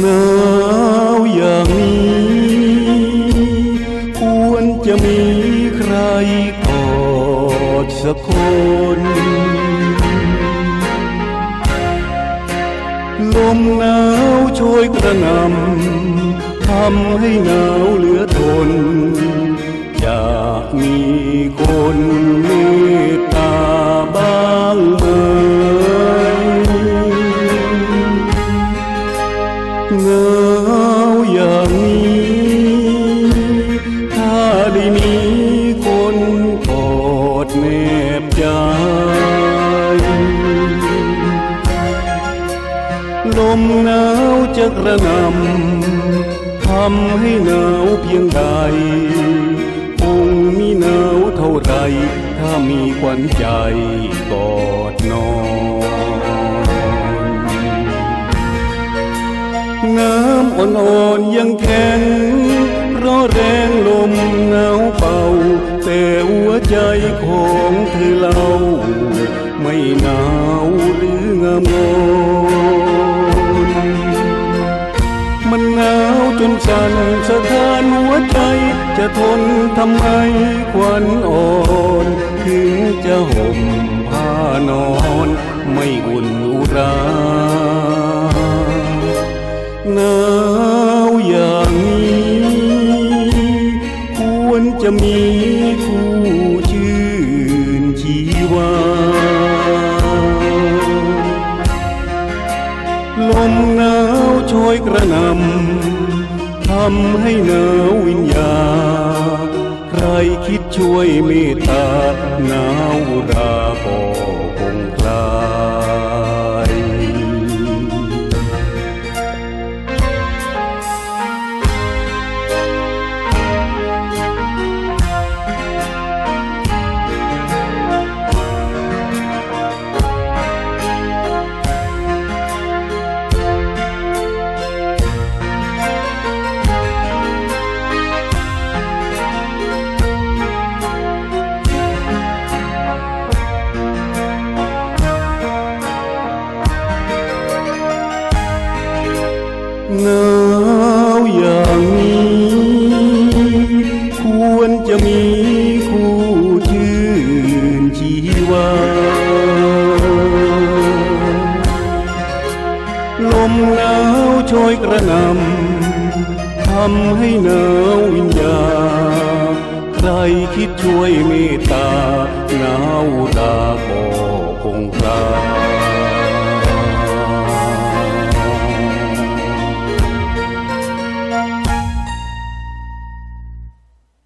หนาวอย่างนี้ควรจะมีใครกอดสักคน ลมหนาวช่วยกระนำทำให้หนาวเหลือทนอยากมีคน หนาวอย่างนี้ ถ้าได้มีคนกอดแนบใจลมหนาวจะกระนำทำให้หนาวเพียงใด คงมีหนาวเท่าไร ถ้ามีควันใจกอดนอน น้ำอ่อนๆยังแข็ง เพราะแรงลมหนาวเป่า แต่หัวใจของเธอเล่า ไม่หนาวหรืองามงอนมันหนาวจนสั่นสะท้านหัวใจ จะทนทำไมควันอ่อนถึงจะห่มผ้านอน ไม่อุ่นอุรา จะมีคู่ชื่นชีวาลมหนาวช่วยกระนำทำให้หนาววิญญา ใครคิดช่วยเมตตาหนาวราก็คงคลา หนาวอย่างนี้ ควรจะมีคู่ชื่นชีวา ลมหนาวช่วยกระนำทำให้หนาววิญญา ใครคิดช่วยเมตตาหนาวดาก็